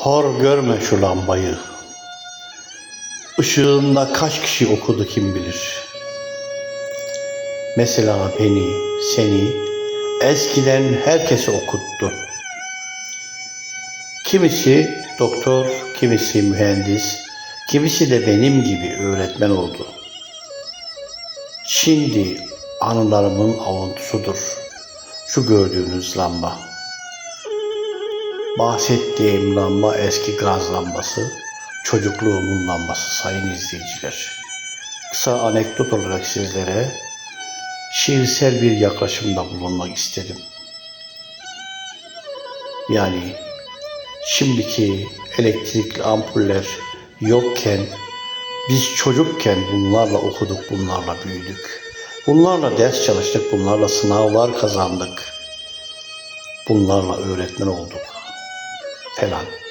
Hor görme şu lambayı. Işığında kaç kişi okudu kim bilir. Mesela beni, seni eskiden herkese okuttu. Kimisi doktor, kimisi mühendis, kimisi de benim gibi öğretmen oldu. Şimdi anılarımın avuntusudur şu gördüğünüz lamba. Bahsettiğim lamba eski gaz lambası, çocukluğumun lambası sayın izleyiciler. Kısa anekdot olarak sizlere şiirsel bir yaklaşımda bulunmak istedim. Yani şimdiki elektrikli ampuller yokken biz çocukken bunlarla okuduk, bunlarla büyüdük. Bunlarla ders çalıştık, bunlarla sınavlar kazandık. Bunlarla öğretmen olduk 太难。